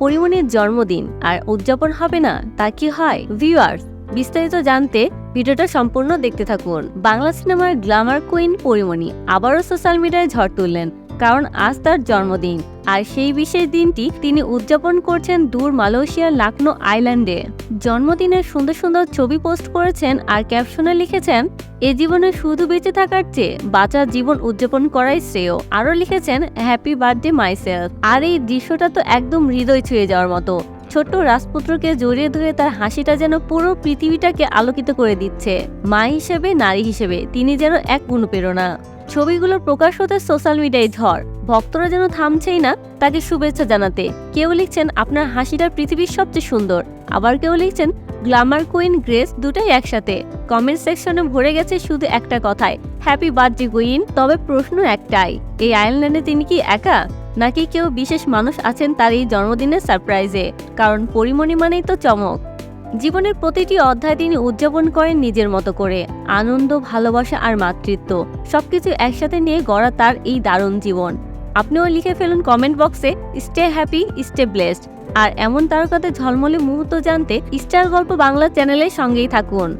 পরিমণির জন্মদিন। আর উদযাপন হবে না, তা কি হয়? ভিউয়ার্স বিস্তারিত জানতে ভিডিওটা সম্পূর্ণ দেখতে থাকুন। বাংলা সিনেমার গ্ল্যামার কুইন পরিমণি আবারও সোশ্যাল মিডিয়ায় ঝড় তুললেন। কারণ আজ তার জন্মদিন। আর সেই বিশেষ দিনটি তিনি উদযাপন করছেন দূর মালয়েশিয়ার লাকনো আইল্যান্ডে। জন্মদিনের সুন্দর সুন্দর ছবি পোস্ট করেছেন আর ক্যাপশনে লিখেছেন, এ জীবনে শুধু বেঁচে থাকার চেয়ে বাঁচার জীবন উদযাপন করাই শ্রেয়। আরও লিখেছেন হ্যাপি বার্থডে মাইসেলফ আর এই দৃশ্যটা তো একদম হৃদয় ছুঁয়ে যাওয়ার মতো। ছোট্ট রাজপুত্রকে জড়িয়ে ধরে তার হাসিটা যেন পুরো পৃথিবীটাকে আলোকিত করে দিচ্ছে। মা হিসেবে, নারী হিসেবে তিনি যেন এক অনুপ্রেরণা। ছবিগুলো প্রকাশ হতে সোশ্যাল মিডিয়ায় ঝড়। ভক্তরা যেন থামছেই না, তাকে শুভেচ্ছা জানাতে। কেউ লিখছেন, আপনার হাসিটা পৃথিবীর সবচেয়ে সুন্দর। আবার কেউ লিখছেন, গ্ল্যামার কুইন গ্রেস দুটাই একসাথে। কমেন্ট সেকশনে ভরে গেছে শুধু একটা কথায়, হ্যাপি বার্থডে কুইন। তবে প্রশ্ন একটাই, এই আয়ারল্যান্ডে তিনি কি একা? নাকি কেউ বিশেষ মানুষ আছেন তার এই জন্মদিনের সারপ্রাইজে? কারণ পরিমণি মানেই তো চমক। জীবনের প্রতিটি অধ্যায় তিনি উদযাপন করেন নিজের মতো করে। আনন্দ, ভালোবাসা আর মাতৃত্ব সবকিছু একসাথে নিয়ে গড়া তার এই দারুণ জীবন। আপনিও লিখে ফেলুন কমেন্ট বক্সে স্টে হ্যাপি স্টে ব্লেসড আর এমন তারকাদের ঝলমলে মুহূর্ত জানতে স্টার গল্প বাংলা চ্যানেলের সঙ্গেই থাকুন।